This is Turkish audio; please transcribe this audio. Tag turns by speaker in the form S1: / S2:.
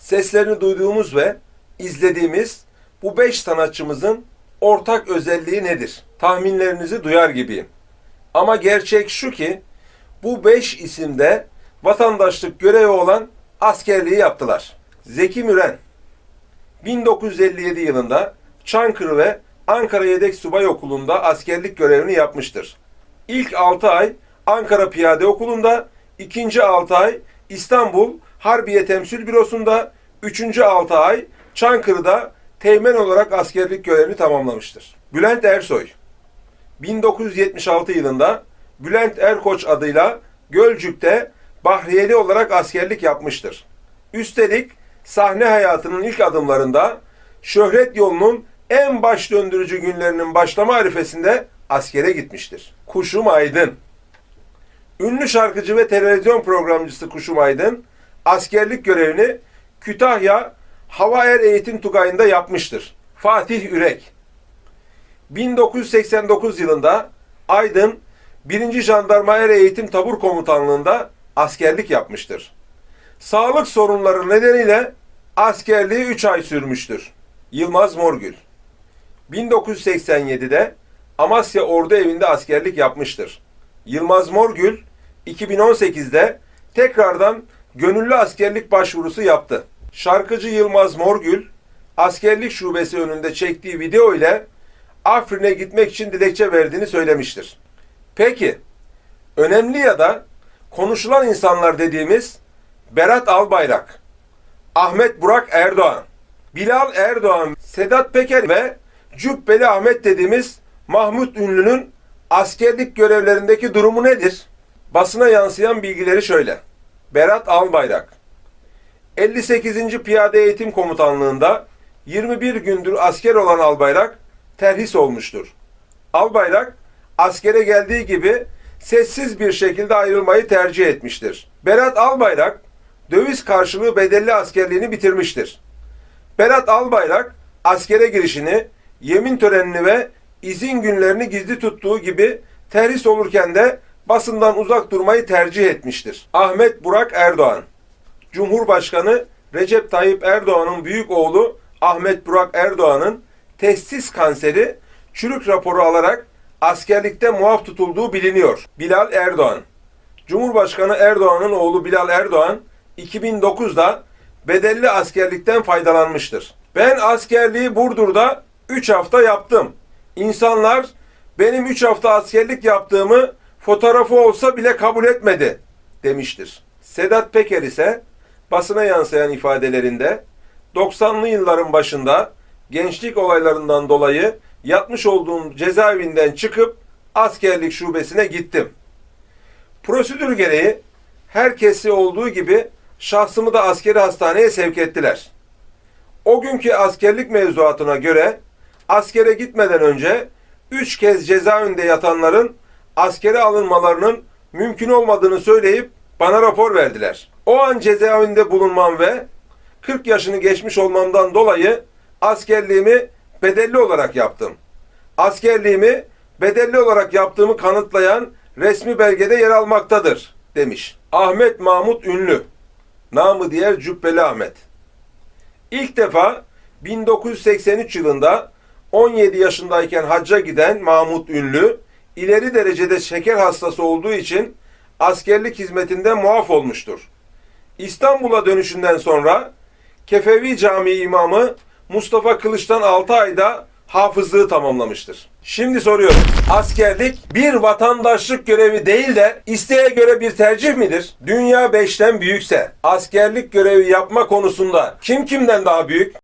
S1: Seslerini duyduğumuz ve izlediğimiz bu beş sanatçımızın ortak özelliği nedir? Tahminlerinizi duyar gibiyim. Ama gerçek şu ki bu beş isimde vatandaşlık görevi olan askerliği yaptılar. Zeki Müren 1957 yılında Çankırı ve Ankara Yedek Subay Okulu'nda askerlik görevini yapmıştır. İlk 6 ay Ankara Piyade Okulu'nda, ikinci 6 ay İstanbul Harbiye Temsil Bürosu'nda, üçüncü 6 ay Çankırı'da teğmen olarak askerlik görevini tamamlamıştır. Bülent Ersoy 1976 yılında Bülent Erkoç adıyla Gölcük'te Bahriyeli olarak askerlik yapmıştır. Üstelik sahne hayatının ilk adımlarında şöhret yolunun en baş döndürücü günlerinin başlama arifesinde askere gitmiştir. Kuşum Aydın Ünlü şarkıcı ve televizyon programcısı Kuşum Aydın askerlik görevini Kütahya Hava Er Eğitim Tugayı'nda yapmıştır. Fatih Ürek 1989 yılında Aydın 1. Jandarma Er Eğitim Tabur Komutanlığı'nda askerlik yapmıştır. Sağlık sorunları nedeniyle askerliği 3 ay sürmüştür. Yılmaz Morgül 1987'de Amasya Ordu Evi'nde askerlik yapmıştır. Yılmaz Morgül 2018'de tekrardan gönüllü askerlik başvurusu yaptı. Şarkıcı Yılmaz Morgül askerlik şubesi önünde çektiği video ile Afrin'e gitmek için dilekçe verdiğini söylemiştir. Peki, önemli ya da konuşulan insanlar dediğimiz Berat Albayrak, Ahmet Burak Erdoğan, Bilal Erdoğan, Sedat Peker ve Cübbeli Ahmet dediğimiz Mahmut Ünlü'nün askerlik görevlerindeki durumu nedir? Basına yansıyan bilgileri şöyle. Berat Albayrak, 58. Piyade Eğitim Komutanlığı'nda 21 gündür asker olan Albayrak terhis olmuştur. Albayrak askere geldiği gibi sessiz bir şekilde ayrılmayı tercih etmiştir. Berat Albayrak döviz karşılığı bedelli askerliğini bitirmiştir. Berat Albayrak askere girişini, yemin törenini ve izin günlerini gizli tuttuğu gibi terhis olurken de basından uzak durmayı tercih etmiştir. Ahmet Burak Erdoğan Cumhurbaşkanı Recep Tayyip Erdoğan'ın büyük oğlu Ahmet Burak Erdoğan'ın testis kanseri çürük raporu alarak askerlikte muaf tutulduğu biliniyor. Bilal Erdoğan Cumhurbaşkanı Erdoğan'ın oğlu Bilal Erdoğan 2009'da bedelli askerlikten faydalanmıştır. Ben askerliği Burdur'da 3 hafta yaptım. İnsanlar benim 3 hafta askerlik yaptığımı fotoğrafı olsa bile kabul etmedi demiştir. Sedat Peker ise basına yansıyan ifadelerinde 90'lı yılların başında gençlik olaylarından dolayı yatmış olduğum cezaevinden çıkıp askerlik şubesine gittim. Prosedür gereği herkesi olduğu gibi şahsımı da askeri hastaneye sevk ettiler. O günkü askerlik mevzuatına göre askere gitmeden önce üç kez cezaevinde yatanların askere alınmalarının mümkün olmadığını söyleyip bana rapor verdiler. O an cezaevinde bulunmam ve 40 yaşını geçmiş olmamdan dolayı askerliğimi bedelli olarak yaptım. Askerliğimi bedelli olarak yaptığımı kanıtlayan resmi belgede yer almaktadır demiş. Ahmet Mahmut Ünlü, namı diğer Cübbeli Ahmet. İlk defa 1983 yılında 17 yaşındayken hacca giden Mahmut Ünlü, ileri derecede şeker hastası olduğu için askerlik hizmetinden muaf olmuştur. İstanbul'a dönüşünden sonra Kefevi Camii imamı Mustafa Kılıç'tan 6 ayda hafızlığı tamamlamıştır. Şimdi soruyorum. Askerlik bir vatandaşlık görevi değil de isteğe göre bir tercih midir? Dünya beşten büyükse askerlik görevi yapma konusunda kim kimden daha büyük?